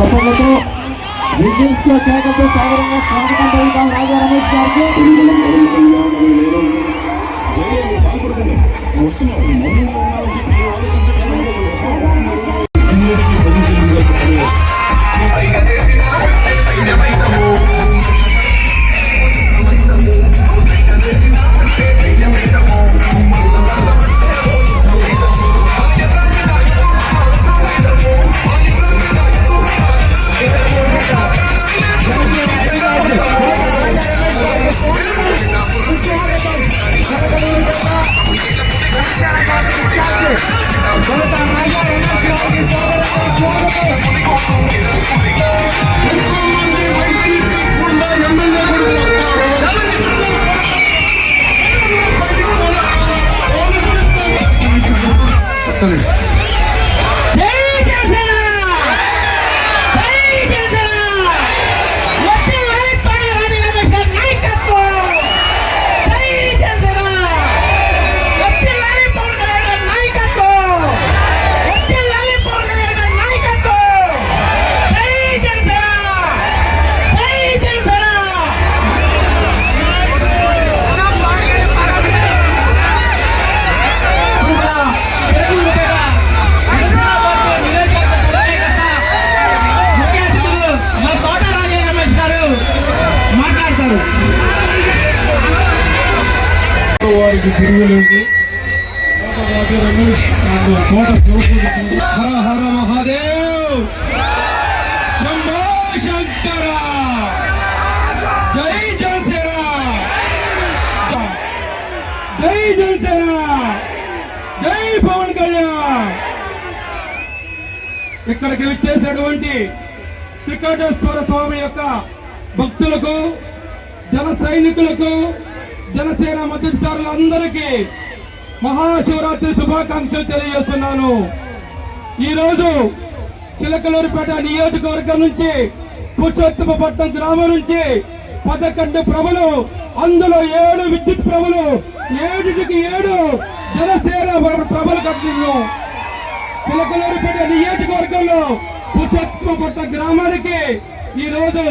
చప్పట్లతో విజిల్స్ కేకతో సాగరంగా స్వాగతం పలుకుతాం రాజా రమేష్ గారికి. జై వారికి తిరుగులేదు. కోట హర హర మహాదేవ్! శంభో శంకర! జై జనసేన! జై జనసేన! జై పవన్ కళ్యాణ్! ఇక్కడికి విచ్చేసినటువంటి త్రికటేశ్వర స్వామి యొక్క భక్తులకు జన సైనికులకు జనసేన మద్దతుదారులందరికీ మహాశివరాత్రి శుభాకాంక్షలు తెలియజేస్తున్నాను. ఈరోజు చిలకలూరుపేట నియోజకవర్గం నుంచి పుచ్చోత్తమపట్నం గ్రామం నుంచి పదకొండు ప్రభలు అందులో ఏడు విద్యుత్ ప్రభలు ఏడుటికి ఏడు జనసేన ప్రభలు కట్టిను చిలకలూరుపేట నియోజకవర్గంలో పుచ్చత్మపట్ట గ్రామానికి ఈ రోజు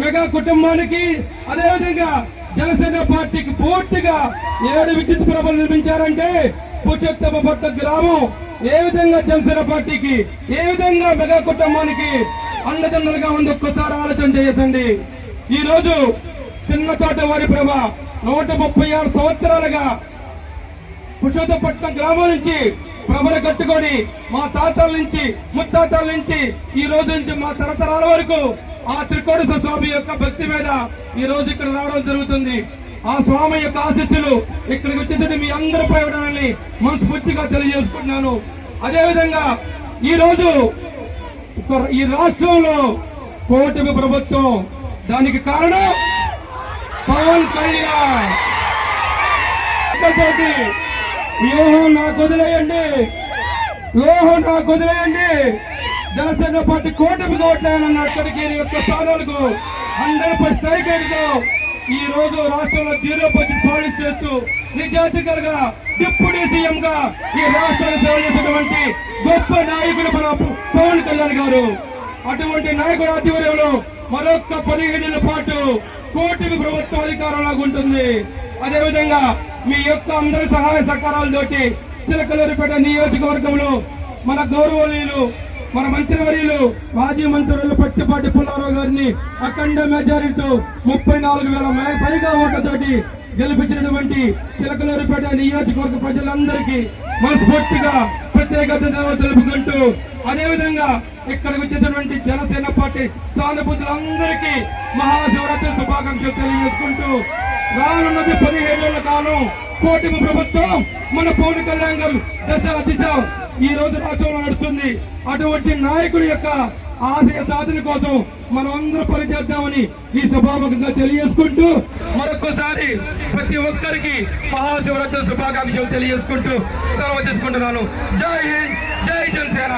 మెగా కుటుంబానికి అదేవిధంగా జనసేన పార్టీకి పూర్తిగా ఏడు విద్యుత్ ప్రభలు నిర్మించారంటే పుచ్చత్మపట్ట గ్రామం. ఏ విధంగా జనసేన పార్టీకి ఏ విధంగా మెగా కుటుంబానికి అండదండలుగా ఉంది? ఒక్కసారి ఆలోచన చేయండి. ఈ రోజు చిన్నతోట వారి ప్రభ నూట ముప్పై ఆరు సంవత్సరాలుగా పురుషోత్తపట్నం గ్రామం నుంచి ప్రభలు కట్టుకొని మా తాతల నుంచి ముత్తాతల నుంచి ఈ రోజు నుంచి మా తరతరాల వరకు ఆ త్రికోణ స్వామి యొక్క భక్తి మీద ఈ రోజు ఇక్కడ రావడం జరుగుతుంది. ఆ స్వామి యొక్క ఆశిస్సులు ఇక్కడికి వచ్చేసరికి మీ అందరిపై ఇవ్వడాన్ని మనస్ఫూర్తిగా తెలియజేసుకుంటున్నాను. అదే విధంగా ఈ రోజు ఈ రాష్ట్రంలో కూటమి ప్రభుత్వం. దానికి కారణం పవన్ కళ్యాణ్. వ్యూహం నాకు వదిలేయండి. వ్యూహం నాకు వదిలేయండి. జనసేన పార్టీ కూటమి కోట్లాయనన్న అక్కడికి ఈ యొక్క స్థానాలకు హండ్రెడ్ పర్సెంట్ స్ట్రైక్ ఈ రోజు రాష్ట్రంలో జీరో బడ్జెట్ పాలిష్ చేస్తూ నిజాధికారిగా డిప్యూటీ సీఎం గా ఈ రాష్ట్రాన్ని సేవ చేసినటువంటి గొప్ప నాయకులు మన పవన్ కళ్యాణ్ గారు. అటువంటి నాయకుడు ఆధ్వర్యంలో మరొక పదిహేనేళ్ళ పాటు కూటమి ప్రభుత్వం అధికారంలో ఉంటుంది. అదేవిధంగా మీ యొక్క అందరి సహాయ సహకారాలతోటి చిలకలూరిపేట నియోజకవర్గంలో మన గౌరవనీయులు మన మంత్రివర్యులు మాజీ మంత్రులు పట్టిపాటి పుల్లారావు గారిని అఖండ మెజారిటీతో ముప్పై నాలుగు వేల పైగా ఓట్లతోటి గెలిపించినటువంటి చిలకలూరిపేట నియోజకవర్గ ప్రజలందరికీ మనస్ఫూర్తిగా ప్రత్యేకత తెలుపుకుంటూ అదేవిధంగా ఇక్కడికి వచ్చేసినటువంటి జనసేన పార్టీ సానుభూతులందరికీ మహాశివరాత్రి శుభాకాంక్షలు తెలియజేసుకుంటూ రానున్నది పదిహేడేళ్ళ కాలం. కూటమి ప్రభుత్వం మన పవన్ కళ్యాణ్ గారు దశ దిశ. ఈ రోజు రాష్ట్రంలో నడుస్తుంది. అటువంటి నాయకుడి యొక్క ఆశయ సాధన కోసం మనం అందరూ పనిచేద్దామని ఈ సభాముఖంగా తెలియజేసుకుంటూ మరొకసారి ప్రతి ఒక్కరికి మహాశివరాత్రి శుభాకాంక్షలు తెలియజేసుకుంటూ సెలవు తీసుకుంటున్నాను. జై హింద్ జై జనసేన.